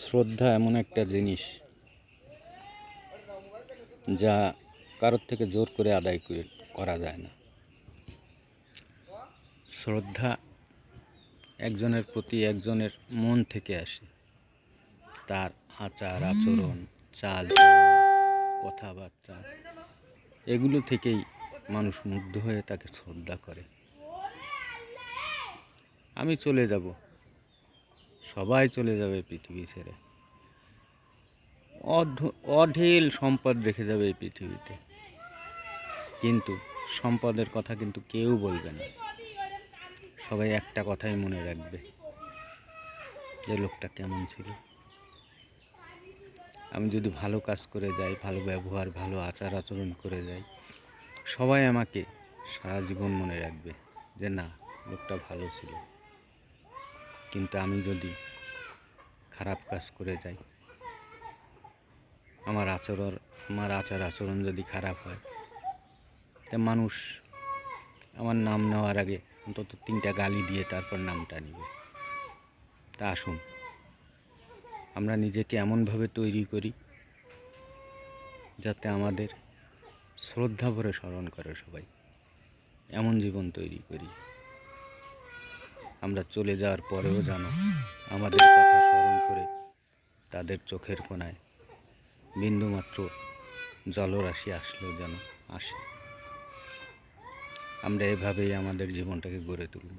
শ্রদ্ধা এমন একটা জিনিস যা কারোর থেকে জোর করে আদায় করে, করা যায় না। শ্রদ্ধা একজনের প্রতি একজনের মন থেকে আসে। তার আচার, আচরণ, চাল, কথাবার্তা, এগুলো থেকেই মানুষ মুগ্ধ হয়ে তাকে শ্রদ্ধা করে। আমি চলে যাব। সবাই চলে যাবে পৃথিবী ছেড়ে। অঢ- অঢেল সম্পদ রেখে যাবে এই পৃথিবীতে। কিন্তু সম্পদের কথা কিন্তু কেউ বলবে না। সবাই একটা কথাই মনে রাখবে, যে লোকটা কেমন ছিল। আমি যদি ভালো কাজ করে যাই, ভালো ব্যবহার, ভালো আচার আচরণ করে যাই, সবাই আমাকে সারা জীবন মনে রাখবে যে না, লোকটা ভালো ছিল। কিন্তু আমি যদি খারাপ কাজ করে যাই, আমার আচরণ, আমার আচার আচরণ যদি খারাপ হয়, তা মানুষ আমার নাম নেওয়ার আগে অন্তত তিনটা গালি দিয়ে তারপর নামটা নিবে। তা আসুন, আমরা নিজেকে এমনভাবে তৈরি করি যাতে আমাদের শ্রদ্ধা ভরে স্মরণ করে সবাই। এমন জীবন তৈরি করি। আমরা চলে যাওয়ার পরেও যেন আমাদের কথা স্মরণ করে তাদের চোখের কোনায় বিন্দুমাত্র জলরাশি আসলেও যেন, আসে। আমরা এভাবেই আমাদের জীবনটাকে গড়ে তুলব।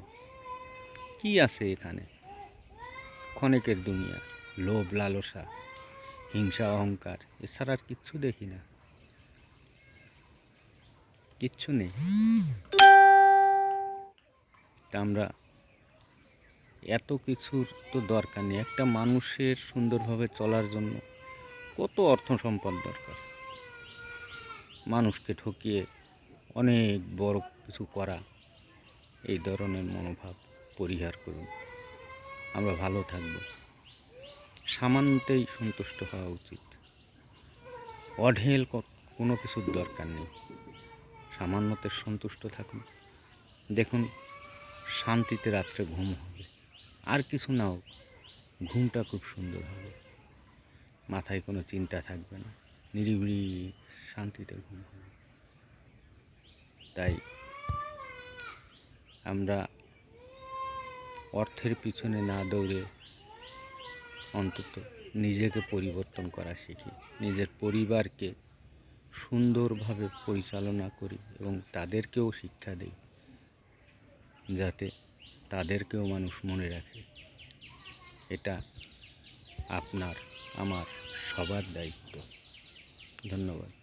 কি আছে এখানে? ক্ষণেকের দুনিয়া, লোভ, লালসা, হিংসা, অহংকার, এছাড়া আর কিচ্ছু দেখি না। কিচ্ছু নেই। তা আমরা এত কিছুর তো দরকার নেই। একটা মানুষের সুন্দরভাবে চলার জন্য কত অর্থ সম্পদ দরকার। মানুষকে ঠকিয়ে অনেক বড় কিছু করা, এই ধরনের মনোভাব পরিহার করুন। আমরা ভালো থাকব। সামান্যতেই সন্তুষ্ট হওয়া উচিত। অঢেল কোনো কিছুর দরকার নেই। সামান্যতে সন্তুষ্ট থাকুন। দেখুন, শান্তিতে রাত্রে ঘুম হবে আর কিছু না হোক, ঘুমটা খুব সুন্দর হবে। মাথায় কোনো চিন্তা থাকবে না নিরিবিড়ি শান্তিতে ঘুম হবে। তাই আমরা অর্থের পিছনে না দৌড়ে অন্তত নিজেকে পরিবর্তন করা শিখি, নিজের পরিবারকে সুন্দরভাবে পরিচালনা করি এবং তাদেরকেও শিক্ষা দিই, যাতে তাদেরকেও মানুষ মনে রাখে। এটা আপনার আমার সবার দায়িত্ব। ধন্যবাদ।